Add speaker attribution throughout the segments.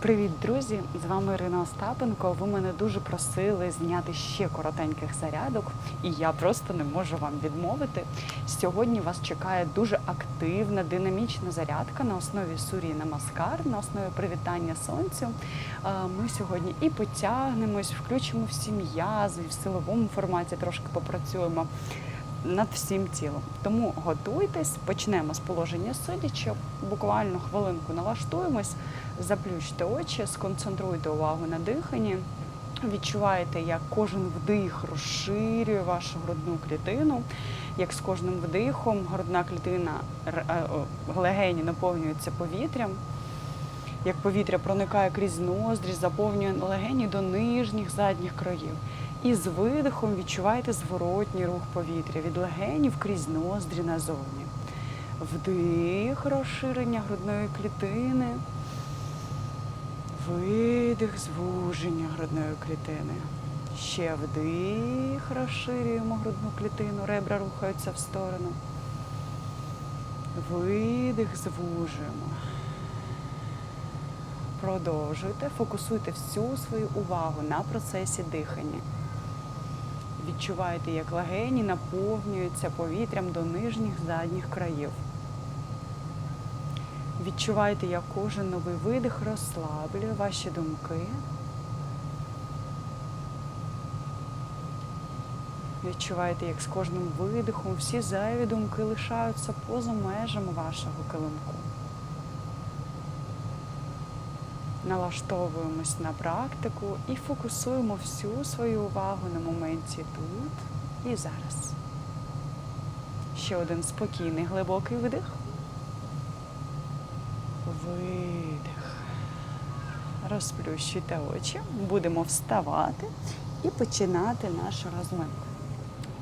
Speaker 1: Привіт, друзі! З вами Ірина Остапенко. Ви мене дуже просили зняти ще коротеньких зарядок, і я просто не можу вам відмовити. Сьогодні вас чекає дуже активна, динамічна зарядка на основі сурії намаскар, на основі привітання сонцю. Ми сьогодні і потягнемось, включимо всі м'язи, в силовому форматі трошки попрацюємо над всім тілом. Тому готуйтесь, почнемо з положення сидячи, буквально хвилинку налаштуємось, заплющте очі, сконцентруйте увагу на диханні. Відчуваєте, як кожен вдих розширює вашу грудну клітину, як з кожним вдихом грудна клітина е, легені наповнюються повітрям, як повітря проникає крізь ноздрі, заповнює легені до нижніх задніх країв. І з видихом відчуваєте зворотній рух повітря від легенів крізь ноздрі назовні. Вдих, розширення грудної клітини. Видих, звуження грудної клітини. Ще вдих, розширюємо грудну клітину, ребра рухаються в сторону. Видих, звужуємо. Продовжуйте, фокусуйте всю свою увагу на процесі дихання. Відчуваєте, як легені наповнюються повітрям до нижніх задніх країв. Відчувайте, як кожен новий видих розслаблює ваші думки. Відчувайте, як з кожним видихом всі зайві думки лишаються поза межами вашого килимку. Налаштовуємось на практику і фокусуємо всю свою увагу на моменті тут і зараз. Ще один спокійний глибокий вдих. Видих. Розплющуйте очі. Будемо вставати і починати нашу розминку.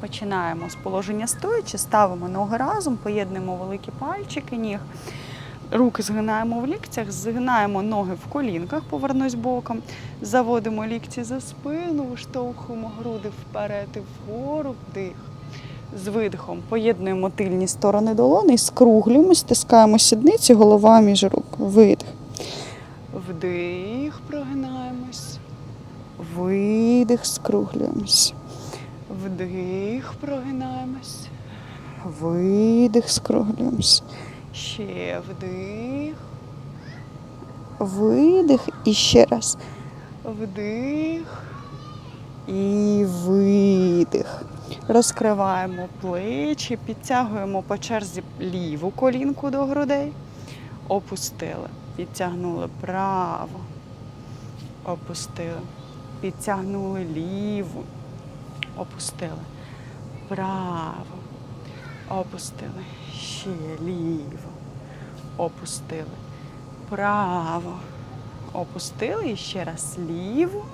Speaker 1: Починаємо з положення стоячи, ставимо ноги разом, поєднуємо великі пальчики ніг. Руки згинаємо в ліктях, згинаємо ноги в колінках, повернусь боком, заводимо лікті за спину, виштовхуємо груди вперед і вгору, вдих. З видихом поєднуємо тильні сторони долони, скруглюємо, стискаємо сідниці, голова між рук. Видих. Вдих, прогинаємось. Видих, скруглюємось. Вдих, прогинаємось. Видих, скруглюємось. Ще вдих. Видих і ще раз. Вдих і видих. Розкриваємо плечі, підтягуємо по черзі ліву колінку до грудей. Опустили. Підтягнули право. Опустили. Підтягнули ліву. Опустили. Право. Опустили. Ще ліво. Опустили. Право. Опустили. І ще раз ліву.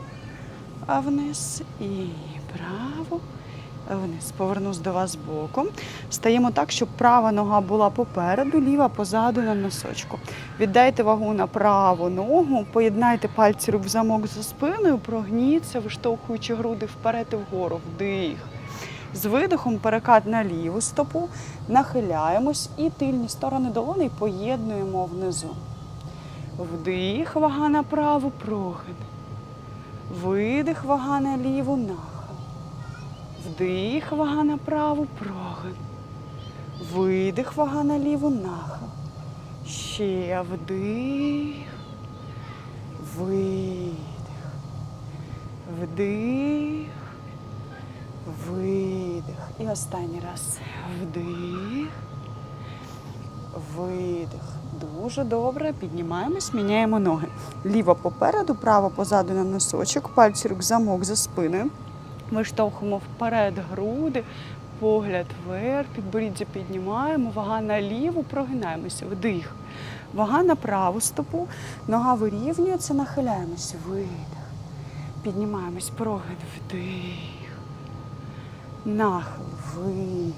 Speaker 1: А вниз і право. Вниз. Повернусь до вас боком. Стаємо так, щоб права нога була попереду, ліва позаду на носочку. Віддайте вагу на праву ногу, поєднайте пальці рук в замок за спиною, прогніться, виштовхуючи груди вперед і вгору. Вдих. З видихом перекат на ліву стопу, нахиляємось і тильні сторони долони поєднуємо внизу. Вдих, вага на праву, прогин. Видих, вага на ліву, нахил. Вдих, вага на праву, прогин. Видих, вага на ліву, нахил. Ще вдих. Видих. Вдих. Видих. І останній раз. Вдих. Видих. Дуже добре. Піднімаємось, міняємо ноги. Ліва попереду, права позаду на носочок, пальці рук замок за спиною. Виштовхуємо вперед груди, погляд вверх, підборіддя піднімаємо, вага на ліву, прогинаємося, вдих. Вага на праву стопу, нога вирівнюється, нахиляємося, видих. Піднімаємось, прогин, вдих. Нахил, видих.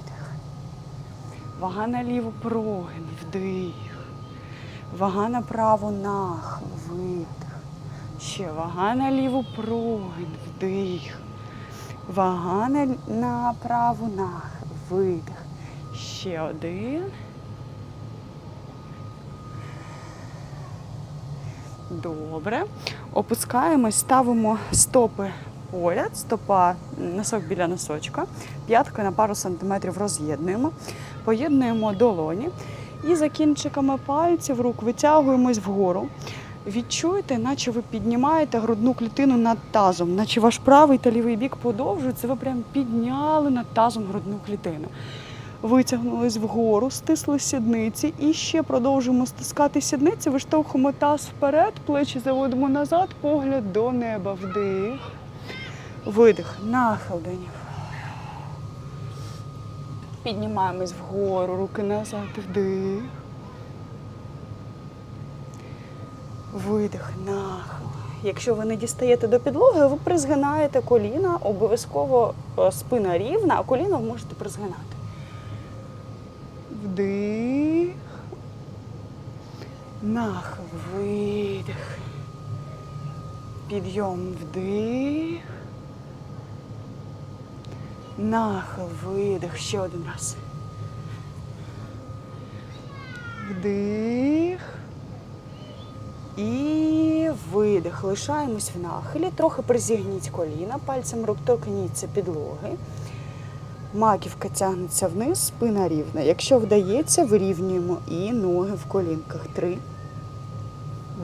Speaker 1: Вага на ліву прогин, вдих. Вага на праву нахил, видих. Ще вага на ліву прогин, вдих. Вага на, на праву нахил, видих. Ще один. Добре. Опускаємось, ставимо стопи поряд, стопа носок біля носочка, п'ятки на пару сантиметрів роз'єднуємо, поєднуємо долоні і за кінчиками пальців рук витягуємось вгору. Відчуєте, наче ви піднімаєте грудну клітину над тазом, наче ваш правий та лівий бік подовжується, ви прям підняли над тазом грудну клітину. Витягнулись вгору, стисли сідниці і ще продовжуємо стискати сідниці, виштовхуємо таз вперед, плечі заводимо назад, погляд до неба. Вдих. Видих. Нахил до. Піднімаємось вгору, руки назад, вдих. Видих, нахил. Якщо ви не дістаєте до підлоги, ви призгинаєте коліна, обов'язково е, спина рівна, а коліно ви можете призгинати. Вдих. Нахил, видих. Підйом вдих. Нахил, видих. Ще один раз. Вдих. І видих. Лишаємось в нахилі. Трохи призігніть коліна, пальцем рук торкніться підлоги. Маківка тягнеться вниз, спина рівна. Якщо вдається, вирівнюємо і ноги в колінках. Три,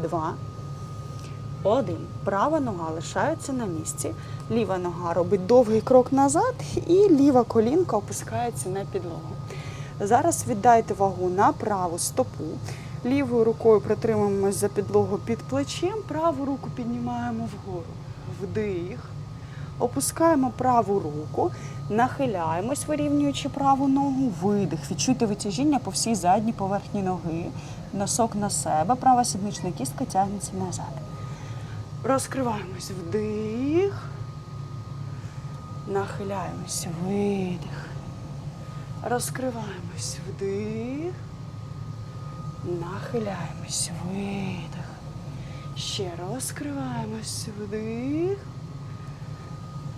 Speaker 1: два, один. Права нога лишається на місці. Ліва нога робить довгий крок назад, і ліва колінка опускається на підлогу. Зараз віддайте вагу на праву стопу. Лівою рукою притримуємось за підлогу під плечем, праву руку піднімаємо вгору. Вдих. Опускаємо праву руку, нахиляємось, вирівнюючи праву ногу, видих. Відчуйте витяжіння по всій задній поверхні ноги. Носок на себе, права сіднична кістка тягнеться назад. Розкриваємось вдих. Нахиляємось, видих. Розкриваємось вдих. Нахиляємось, видих. Ще розкриваємось вдих.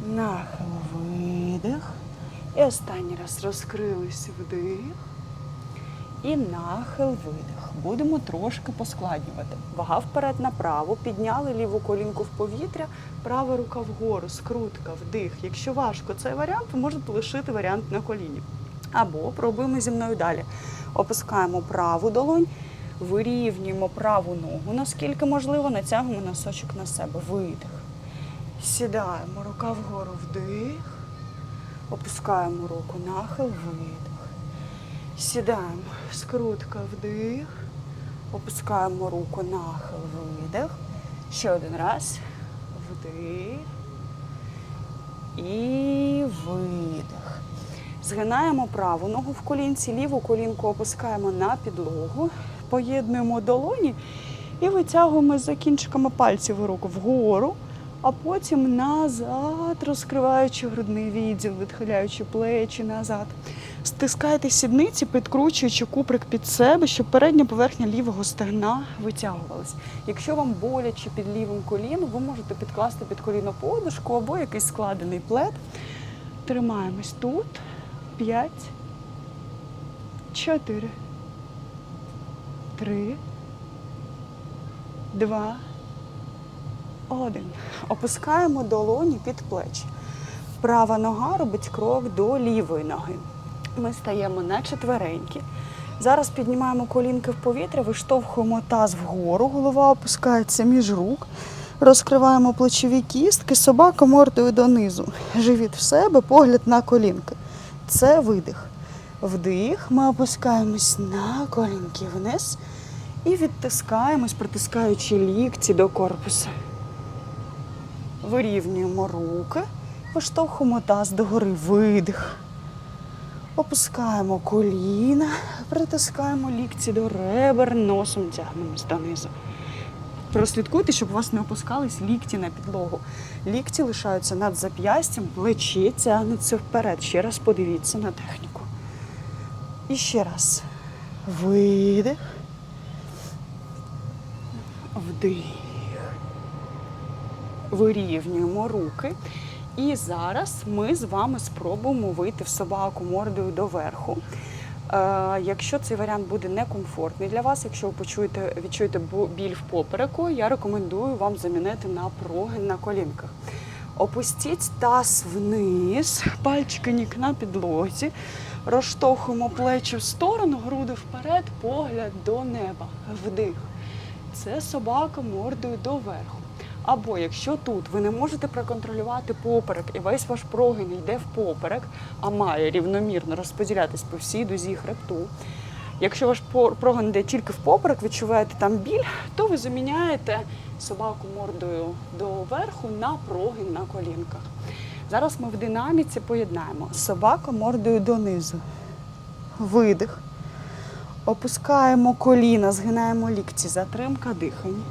Speaker 1: Нахил, видих. І останній раз розкрились вдих. І нахил, видих. Будемо трошки поскладнювати. Вага вперед направо, підняли ліву колінку в повітря, права рука вгору, скрутка, вдих. Якщо важко цей варіант, ви можете лишити варіант на коліні. Або пробуємо зі мною далі. Опускаємо праву долонь, вирівнюємо праву ногу, наскільки можливо, натягуємо носочок на себе. Видих. Сідаємо, рука вгору вдих. Опускаємо руку, нахил, видих. Сідаємо, скрутка вдих. Опускаємо руку, нахил, видих. Ще один раз. Вдих. І видих. Згинаємо праву ногу в колінці, ліву колінку опускаємо на підлогу, поєднуємо долоні і витягуємо за кінчиками пальців руку вгору, а потім назад, розкриваючи грудний відділ, відхиляючи плечі назад. Стискайте сідниці, підкручуючи куприк під себе, щоб передня поверхня лівого стегна витягувалась. Якщо вам боляче під лівим коліном, ви можете підкласти під коліно подушку або якийсь складений плед. Тримаємось тут. П'ять, чотири, три, два, один. Опускаємо долоні під плечі. Права нога робить крок до лівої ноги. Ми стаємо на четвереньки. Зараз піднімаємо колінки в повітря, виштовхуємо таз вгору, голова опускається між рук. Розкриваємо плечові кістки, собака мордою донизу. Живіт в себе, погляд на колінки. Це видих. Вдих. Ми опускаємось на колінки вниз і відтискаємось, притискаючи лікті до корпусу. Вирівнюємо руки, виштовхуємо таз догори, видих. Опускаємо коліна, притискаємо лікті до ребер, носом тягнемось донизу. Прослідкуйте, щоб у вас не опускались лікті на підлогу. Лікті лишаються над зап'ястям, плечі тягнуться вперед. Ще раз подивіться на техніку. І ще раз. Видих. Вдих. Вирівнюємо руки. І зараз ми з вами спробуємо вийти в собаку мордою доверху. Е, Якщо цей варіант буде некомфортний для вас, якщо ви почуєте, відчуєте біль в попереку, я рекомендую вам замінити на прогин на колінках. Опустіть таз вниз, пальчики ніг на підлозі, розштовхуємо плечі в сторону, груди вперед, погляд до неба. Вдих. Це собака мордою доверху. Або якщо тут ви не можете проконтролювати поперек, і весь ваш прогин йде в поперек, а має рівномірно розподілятись по всій дузі хребту. Якщо ваш пор- йде тільки в поперек, відчуваєте там біль, то ви заміняєте собаку мордою доверху на прогин на колінках. Зараз ми в динаміці поєднаємо собака мордою донизу. Видих. Опускаємо коліна, згинаємо лікті, затримка дихання.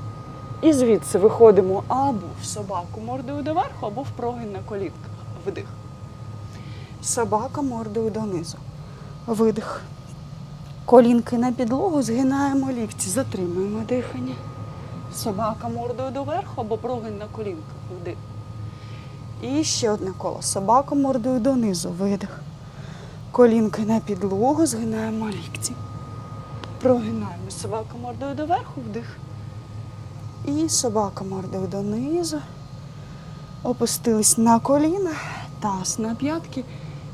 Speaker 1: І звідси виходимо або в собаку мордою доверху, або в прогин на колінках. Вдих. Собака мордою донизу. Видих. Колінки на підлогу, згинаємо лікті, затримуємо дихання. Собака мордою доверху або прогин на колінках. Вдих. І ще одне коло. Собака мордою донизу. Видих. Колінки на підлогу, згинаємо лікті. Прогинаємо собака мордою доверху, вдих. І собака мордою донизу. Опустились на коліна, таз на п'ятки,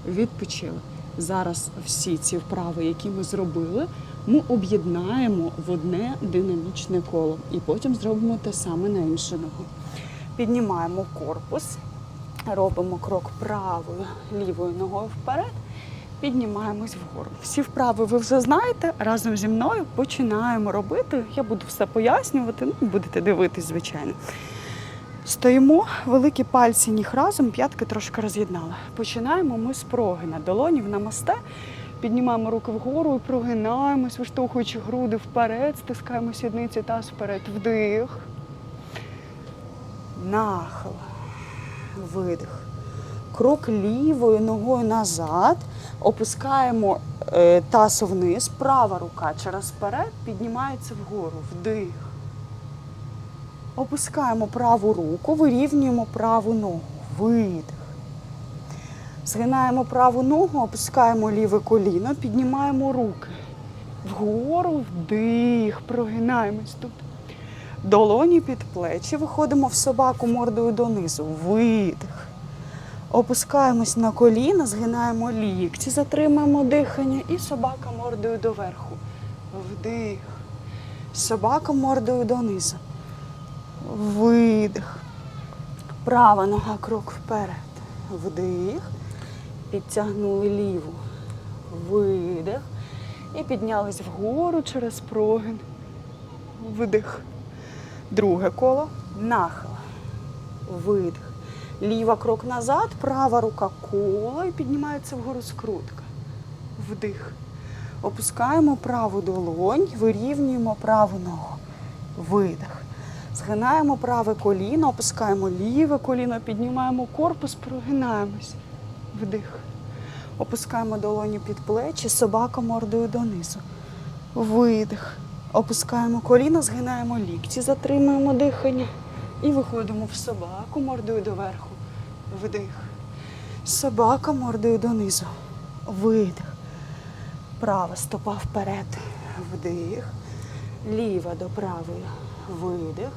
Speaker 1: відпочили. Зараз всі ці вправи, які ми зробили, ми об'єднаємо в одне динамічне коло. І потім зробимо те саме на іншу ногу. Піднімаємо корпус, робимо крок правою, лівою ногою вперед, піднімаємось вгору. Всі вправи ви вже знаєте. Разом зі мною починаємо робити. Я буду все пояснювати, ну будете дивитись, звичайно. Стоїмо, великі пальці ніг разом, п'ятки трошки роз'єднали. Починаємо ми з прогина. Долонів намасте, піднімаємо руки вгору і прогинаємось, виштовхуючи груди вперед, стискаємо сідниці таз вперед. Вдих. Нахил. Видих. Крок лівою ногою назад. Опускаємо е, таз вниз, права рука через вперед піднімається вгору. Вдих. Опускаємо праву руку, вирівнюємо праву ногу. Видих. Згинаємо праву ногу, опускаємо ліве коліно, піднімаємо руки. Вгору вдих, прогинаємось тут. Долоні під плечі, виходимо в собаку мордою донизу. Видих. Опускаємось на коліна, згинаємо лікті, затримуємо дихання і собака мордою доверху. Вдих. Собака мордою донизу. Видих. Права нога крок вперед. Вдих. Підтягнули ліву. Видих. І піднялись вгору через прогин. Видих. Друге коло. Нахил. Видих. Ліва крок назад, права рука коло і піднімається вгору скрутка. Вдих. Опускаємо праву долонь, вирівнюємо праву ногу. Видих. Згинаємо праве коліно, опускаємо ліве коліно, піднімаємо корпус, прогинаємось. Вдих. Опускаємо долоні під плечі, собака мордою донизу. Видих. Опускаємо коліно, згинаємо лікті, затримуємо дихання і виходимо в собаку мордою доверху. Вдих. Собака мордою донизу. Видих. Права стопа вперед. Вдих. Ліва до правої. Видих.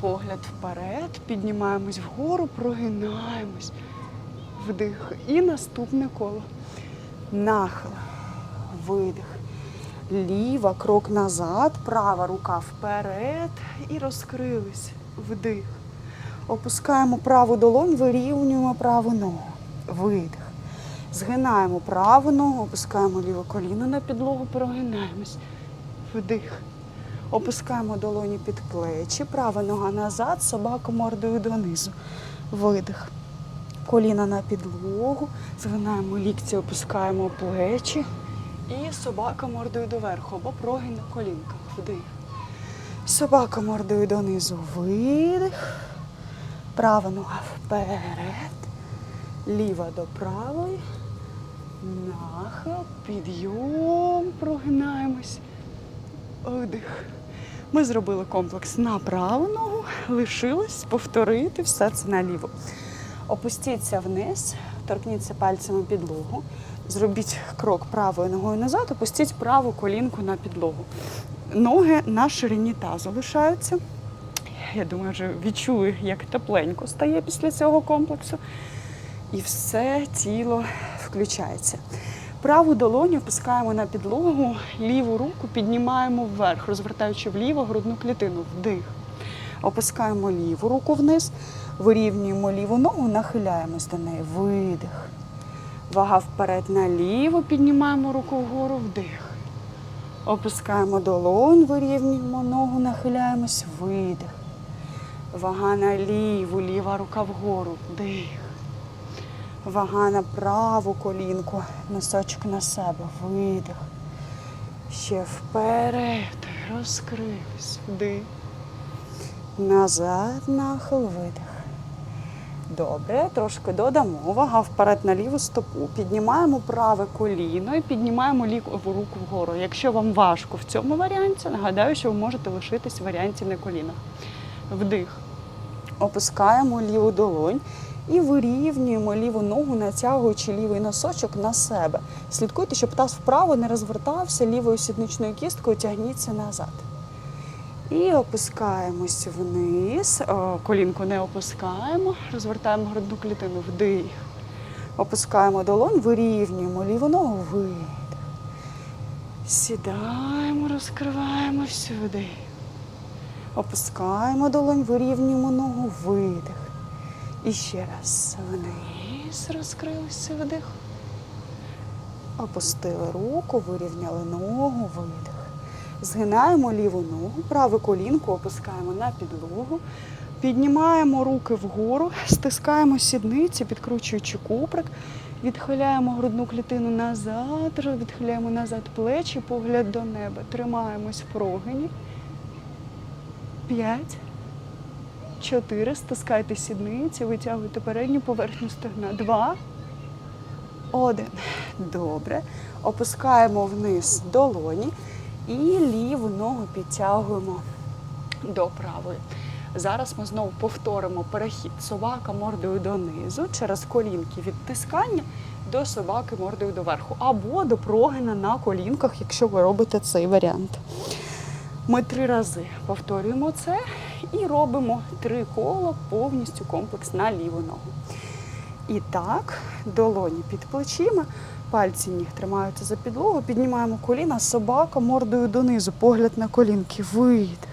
Speaker 1: Погляд вперед. Піднімаємось вгору, прогинаємось. Вдих. І наступне коло. Нахил. Видих. Ліва, крок назад, права рука вперед і розкрились. Вдих. Опускаємо праву долонь, вирівнюємо праву ногу. Видих. Згинаємо праву ногу, опускаємо ліве коліно на підлогу, прогинаємось. Вдих. Опускаємо долоні під плечі, права нога назад, собака мордою донизу. Видих. Коліна на підлогу, згинаємо лікті, опускаємо плечі. І собака мордою доверху, або прогин на колінках. Вдих. Собака мордою донизу. Видих. Права нога вперед. Ліва до правої. Нахил. Підйом. Прогинаємось. Видих. Ми зробили комплекс на праву ногу. Лишилось повторити все це наліво. Опустіться вниз, торкніться пальцями підлогу. Зробіть крок правою ногою назад, опустіть праву колінку на підлогу. Ноги на ширині тазу лишаються. Я думаю, вже відчую, як тепленько стає після цього комплексу. І все тіло включається. Праву долоню опускаємо на підлогу, ліву руку піднімаємо вверх, розвертаючи вліво грудну клітину. Вдих. Опускаємо ліву руку вниз, вирівнюємо ліву ногу, нахиляємось до неї. Видих. Вага вперед наліво, піднімаємо руку вгору, вдих. Опускаємо долонь, вирівнюємо ногу, нахиляємось, видих. Вага наліву, ліва рука вгору, вдих. Вага на праву колінку, носочок на себе, видих. Ще вперед, розкрились, вдих. Назад, нахил, видих. Добре, трошки додамо. Вага вперед на ліву стопу. Піднімаємо праве коліно і піднімаємо ліву руку вгору. Якщо вам важко в цьому варіанті, нагадаю, що ви можете лишитись в варіанті на колінах. Вдих. Опускаємо ліву долонь і вирівнюємо ліву ногу, натягуючи лівий носочок на себе. Слідкуйте, щоб таз вправо не розвертався лівою сідничною кісткою, тягніться назад. І опускаємось вниз. Колінку не опускаємо, розвертаємо грудну клітину, вдих. Опускаємо долонь, вирівнюємо ліву ногу, видих. Сідаємо, розкриваємо сюди. Опускаємо долонь, вирівнюємо ногу, видих. І ще раз вниз, розкрилися, вдих. Опустили руку, вирівняли ногу, видих. Згинаємо ліву ногу, праву колінку опускаємо на підлогу, піднімаємо руки вгору, стискаємо сідниці, підкручуючи куприк, відхиляємо грудну клітину назад, відхиляємо назад плечі, погляд до неба. Тримаємось в прогині. П'ять. Чотири. Стискайте сідниці, витягуйте передню поверхню стегна. Два. Один. Добре. Опускаємо вниз долоні і ліву ногу підтягуємо до правої. Зараз ми знову повторимо перехід собака мордою донизу через колінки відтискання до собаки мордою доверху або до прогина на колінках, якщо ви робите цей варіант. Ми три рази повторюємо це і робимо три кола повністю комплекс на ліву ногу. І так, долоні під плечима, пальці ніг тримаються за підлогу, піднімаємо коліна, собака мордою донизу, погляд на колінки, видих.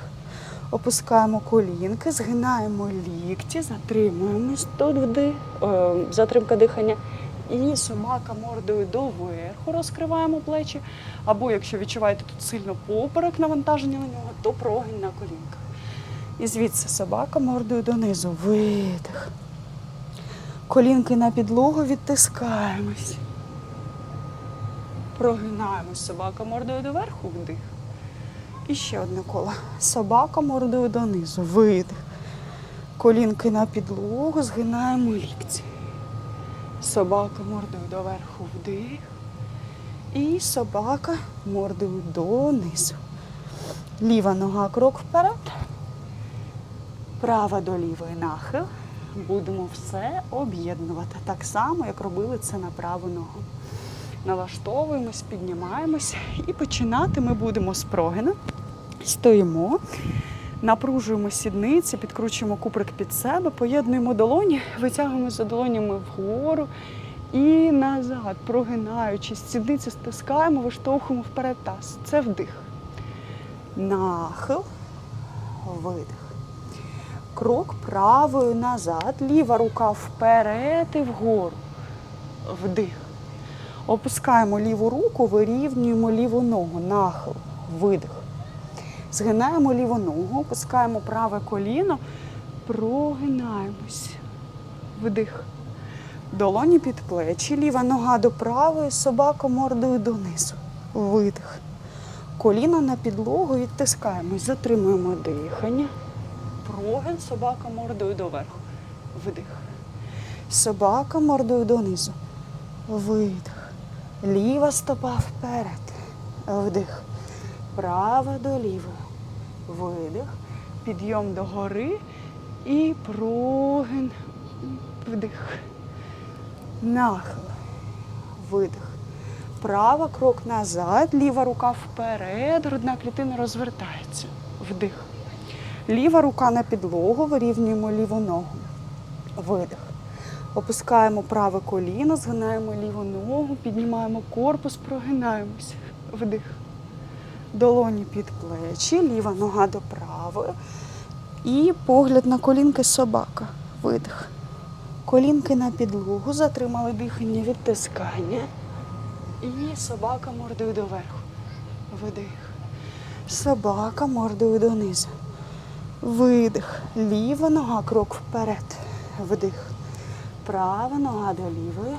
Speaker 1: Опускаємо колінки, згинаємо лікті, затримуємось тут вдих, е, затримка дихання. І собака мордою доверху розкриваємо плечі. Або якщо відчуваєте тут сильно поперек навантаження на нього, то прогинь на колінках. І звідси собака мордою донизу. Видих. Колінки на підлогу відтискаємось. Прогинаємось собака мордою доверху, вдих. І ще одне коло. Собака мордою донизу. Видих. Колінки на підлогу, згинаємо лікті. Собака мордою доверху вдих. І собака мордою донизу. Ліва нога крок вперед. Права до лівої нахил. Будемо все об'єднувати так само, як робили це на праву ногу. Налаштовуємось, піднімаємось і починати ми будемо з прогина. Стоїмо, напружуємо сідниці, підкручуємо куприк під себе, поєднуємо долоні, витягуємо за долонями вгору і назад, прогинаючись, сідниці стискаємо, виштовхуємо вперед таз. Це вдих. Нахил, видих. Крок правою назад, ліва рука вперед і вгору. Вдих. Опускаємо ліву руку, вирівнюємо ліву ногу, нахил, видих. Згинаємо ліву ногу, опускаємо праве коліно, прогинаємось. Вдих. Долоні під плечі, ліва нога до правої, собака мордою донизу. Видих. Коліно на підлогу відтискаємось, затримуємо дихання. Прогин, собака мордою доверху. Вдих. Собака мордою донизу. Видих. Ліва стопа вперед. Вдих. Права до лівої. Видих. Підйом до гори і прогин. Вдих. Нахил. Видих. Права крок назад, ліва рука вперед, грудна клітина розвертається. Вдих. Ліва рука на підлогу, вирівнюємо ліву ногу. Видих. Опускаємо праве коліно, згинаємо ліву ногу, піднімаємо корпус, прогинаємось. Вдих. Долоні під плечі, ліва нога до правої. І погляд на колінки собака. Видих. Колінки на підлогу, затримали дихання, відтискання. І собака мордою доверху. Видих. Собака мордою донизу. Видих. Ліва нога крок вперед. Вдих. Права нога до лівої.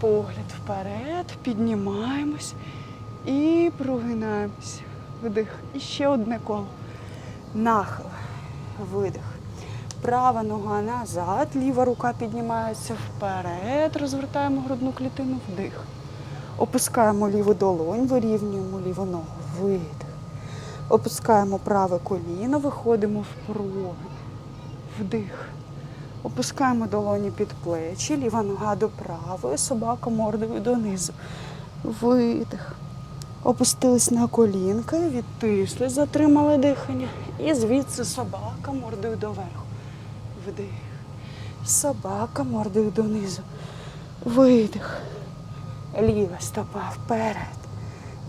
Speaker 1: Погляд вперед. Піднімаємось і прогинаємось. Вдих. І ще одне коло. Нахил. Видих. Права нога назад, ліва рука піднімається вперед, розвертаємо грудну клітину, вдих. Опускаємо ліву долонь, вирівнюємо ліву ногу, видих. Опускаємо праве коліно, виходимо в прогин. Вдих. Опускаємо долоні під плечі, ліва нога до правої, собака мордою донизу. Видих. Опустились на колінка, відтисли, затримали дихання. І звідси собака мордою доверху. Вдих. Собака мордою донизу. Видих. Ліва стопа вперед.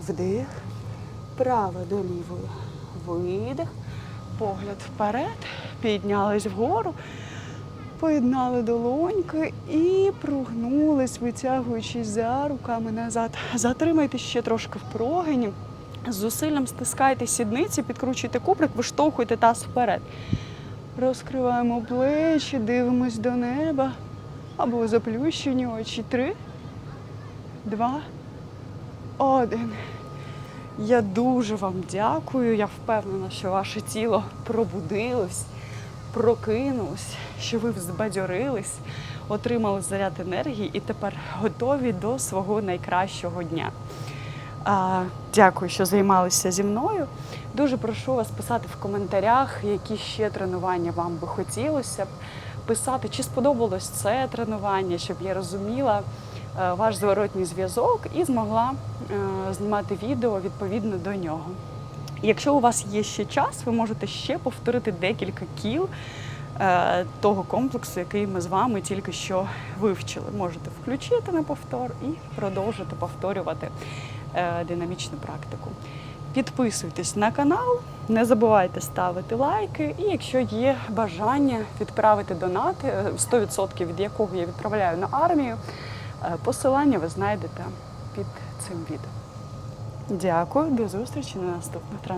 Speaker 1: Вдих. Права до лівої. Видих. Погляд вперед. Піднялись вгору. Поєднали долоньки і прогнулись, витягуючись за руками назад. Затримайте ще трошки в прогині. З зусиллям стискайте сідниці, підкручуйте куприк, виштовхуйте таз вперед. Розкриваємо плечі, дивимось до неба. Або заплющені очі. Три, два, один. Я дуже вам дякую. Я впевнена, що ваше тіло пробудилось, прокинулось, що ви взбадьорились, отримали заряд енергії і тепер готові до свого найкращого дня. А, Дякую, що займалися зі мною. Дуже прошу вас писати в коментарях, які ще тренування вам би хотілося б писати, чи сподобалось це тренування, щоб я розуміла е, ваш зворотній зв'язок і змогла е, знімати відео відповідно до нього. Якщо у вас є ще час, ви можете ще повторити декілька кіл е, того комплексу, який ми з вами тільки що вивчили. Можете включити на повтор і продовжити повторювати е, динамічну практику. Підписуйтесь на канал, не забувайте ставити лайки. І якщо є бажання відправити донати, е, 100% від якого я відправляю на армію, е, посилання ви знайдете під цим відео. Дякую, до зустрічі на наступних тренуваннях.